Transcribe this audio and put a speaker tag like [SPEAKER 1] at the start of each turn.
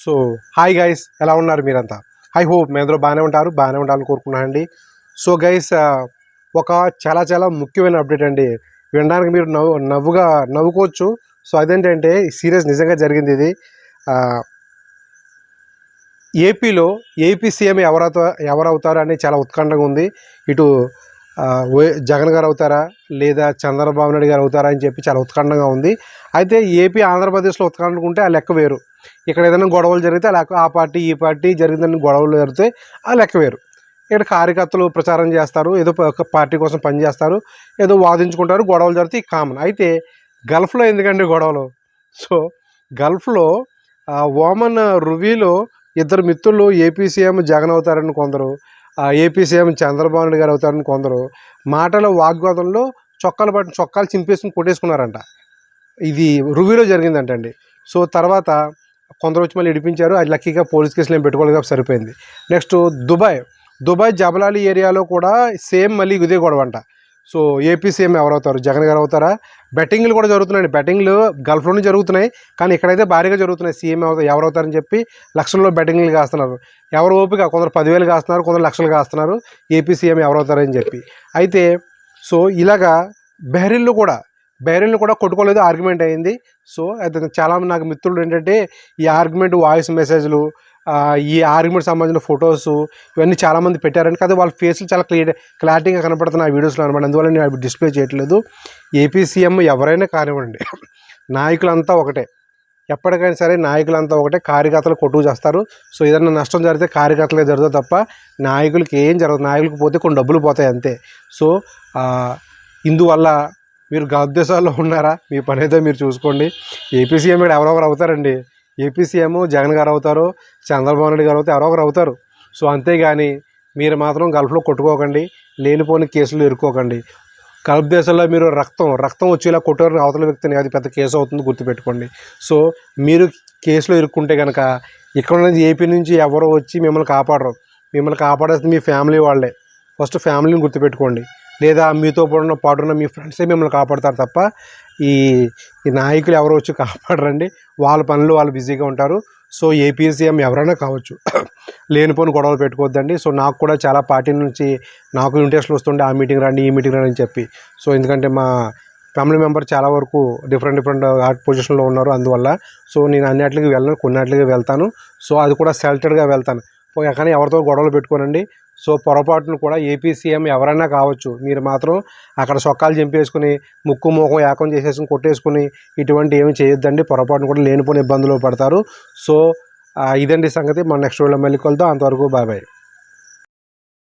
[SPEAKER 1] So hi guys ఎలా ఉన్నారు మీరంతా? ఐ హోప్ మీ అందరూ బాగానే ఉంటారు బాగానే ఉండాలని కోరుకున్నానండి సో గైస్ ఒక చాలా చాలా ముఖ్యమైన అప్డేట్ అండి. వినడానికి మీరు నవ్వు నవ్వుగా నవ్వుకోవచ్చు. సో అదేంటంటే సీరియస్ నిజంగా జరిగింది ఇది. ఏపీలో ఏపీ సీఎం ఎవరవుతా ఎవరవుతారు అని చాలా ఉత్కంఠంగా ఉంది. ఇటు జగన్ గారు అవుతారా? లేదా చంద్రబాబు నాయుడు గారు అవుతారా అని చెప్పి చాలా ఉత్కంఠంగా ఉంది. అయితే ఏపీ ఆంధ్రప్రదేశ్లో ఉత్కంఠగా ఉంటే ఆ లెక్క వేరు. ఇక్కడ ఏదైనా గొడవలు జరిగితే ఆ ఆ పార్టీ ఈ పార్టీ జరిగిందని గొడవలు జరిగితే ఆ లెక్క వేరు. ఇక్కడ కార్యకర్తలు ప్రచారం చేస్తారు ఏదో ఒక పార్టీ కోసం పనిచేస్తారు ఏదో వాదించుకుంటారు గొడవలు జరిగితే కామన్. అయితే గల్ఫ్లో ఎందుకండి గొడవలు? సో గల్ఫ్లో ఓమన్ రువీలో ఇద్దరు మిత్రులు ఏపీ సీఎం జగన్ అవుతారని కొందరు ఏపీ సీఎం చంద్రబాబు నాయుడు గారు అవుతారని కొందరు మాటల వాగ్వాదంలో చొక్కాలు పట్టిన చొక్కాలు చింపేసుకుని కొట్టేసుకున్నారంట. ఇది రువీలో జరిగిందంటండి. సో తర్వాత కొందరు వచ్చి మళ్ళీ ఇడిపించారు. అది లక్కీగా పోలీస్ కేసులు ఏం పెట్టుకోలేదు కాబట్టి సరిపోయింది. Next Dubai. దుబాయ్ జబలాలి ఏరియాలో కూడా సేమ్ మళ్ళీ ఇదే గొడవ అంట సో ఏపీ సీఎం ఎవరవుతారు? జగన్ గారు అవుతారా బెట్టింగ్లు కూడా జరుగుతున్నాయి బెట్టింగ్లు గల్ఫ్లోనే జరుగుతున్నాయి. కానీ ఇక్కడైతే భారీగా జరుగుతున్నాయి. సీఎం ఎవరు ఎవరవుతారని చెప్పి లక్షల్లో బెట్టింగ్లు కాస్తున్నారు. ఎవరు ఓపిక? కొందరు పదివేలు కాస్తున్నారు కొందరు లక్షలు కాస్తున్నారు. ఏపీ సీఎం ఎవరవుతారని చెప్పి. అయితే సో ఇలాగా బెహ్రిన్లో కూడా బెహ్రిన్లో కూడా కొట్టుకోలేదు ఆర్గ్యుమెంట్ అయింది. సో అయితే చాలామంది నాకు మిత్రులు ఏంటంటే ఈ ఆర్గ్యుమెంట్ వాయిస్ మెసేజ్లు ఈ ఆర్గ్యుమెంట్ సంబంధించిన ఫొటోస్ ఇవన్నీ చాలామంది పెట్టారని కదా వాళ్ళ ఫేస్లు చాలా క్లియర్ క్లారిటీగా కనపడుతున్నాయి ఆ వీడియోస్లో అనమాట. అందువల్ల నేను అవి డిస్ప్లే చేయట్లేదు. ఏపీ సీఎం ఎవరైనా కానివ్వండి నాయకులంతా ఒకటే. ఎప్పటికైనా సరే నాయకులంతా ఒకటే కార్యకర్తలు కొట్టుకు చేస్తారు. సో ఏదైనా నష్టం జరిగితే కార్యకర్తలే జరుగుతుంది తప్ప నాయకులకి ఏం జరగదు. నాయకులకు పోతే కొన్ని డబ్బులు పోతాయి అంతే. సో ఇందువల్ల మీరు గద్దేశాల్లో ఉన్నారా? మీ పని ఏదో మీరు చూసుకోండి. ఏపీ సీఎం ఇక్కడ ఎవరో ఒకరు అవుతారండి. ఏపీ సీఎం జగన్ గారు అవుతారు చంద్రబాబు నాయుడు గారు అవుతారు ఎవరో ఒకరు అవుతారు. సో అంతేగాని మీరు మాత్రం గల్ఫ్లో కొట్టుకోకండి లేనిపోని కేసులు ఇరుక్కోకండి గల్ఫ్ దేశాల్లో మీరు రక్తం రక్తం వచ్చేలా కొట్టారని అవతల వ్యక్తిని అది పెద్ద కేసు అవుతుంది గుర్తుపెట్టుకోండి. సో మీరు కేసులో ఇరుక్కుంటే కనుక ఇక్కడ నుంచి ఏపీ నుంచి ఎవరో వచ్చి మిమ్మల్ని కాపాడరు. మిమ్మల్ని కాపాడేది మీ ఫ్యామిలీ వాళ్ళే. ఫస్ట్ ఫ్యామిలీని గుర్తుపెట్టుకోండి. లేదా మీతో పాటున్న పాటున్న మీ ఫ్రెండ్సే మిమ్మల్ని కాపాడతారు తప్ప ఈ ఈ నాయకులు ఎవరు వచ్చి కాపాడరండి. వాళ్ళ పనులు వాళ్ళు బిజీగా ఉంటారు. సో ఏపీసీఎం ఎవరైనా కావచ్చు లేనిపోని గొడవలు పెట్టుకోవద్దండి. సో నాకు కూడా చాలా పార్టీ నుంచి నాకు ఇంట్రెస్ట్లు వస్తుండే ఆ మీటింగ్ రండి ఈ మీటింగ్ రండి అని చెప్పి. సో ఎందుకంటే మా ఫ్యామిలీ మెంబర్ చాలా వరకు డిఫరెంట్ డిఫరెంట్ ఆర్ట్ పొజిషన్లో ఉన్నారు అందువల్ల. సో నేను అన్నిటికి వెళ్ళను కొన్నిటికి వెళ్తాను. సో అది కూడా సెలెక్టెడ్గా వెళ్తాను. కానీ ఎవరితో గొడవలు పెట్టుకోనండి. సో పొరపాటును కూడా ఏపీ సీఎం ఎవరైనా కావచ్చు మీరు మాత్రం అక్కడ సొక్కాలు చింపేసుకుని ముక్కు మోకం ఏకం చేసేసుకుని కొట్టేసుకుని ఇటువంటి ఏమి చేయొద్దండి. పొరపాటును కూడా లేనిపోని ఇబ్బందులు పడతారు. సో ఇదండి సంగతి. మన నెక్స్ట్ వీడియో మళ్ళీ కలుద్దాం. అంతవరకు బాయ్ బాయ్.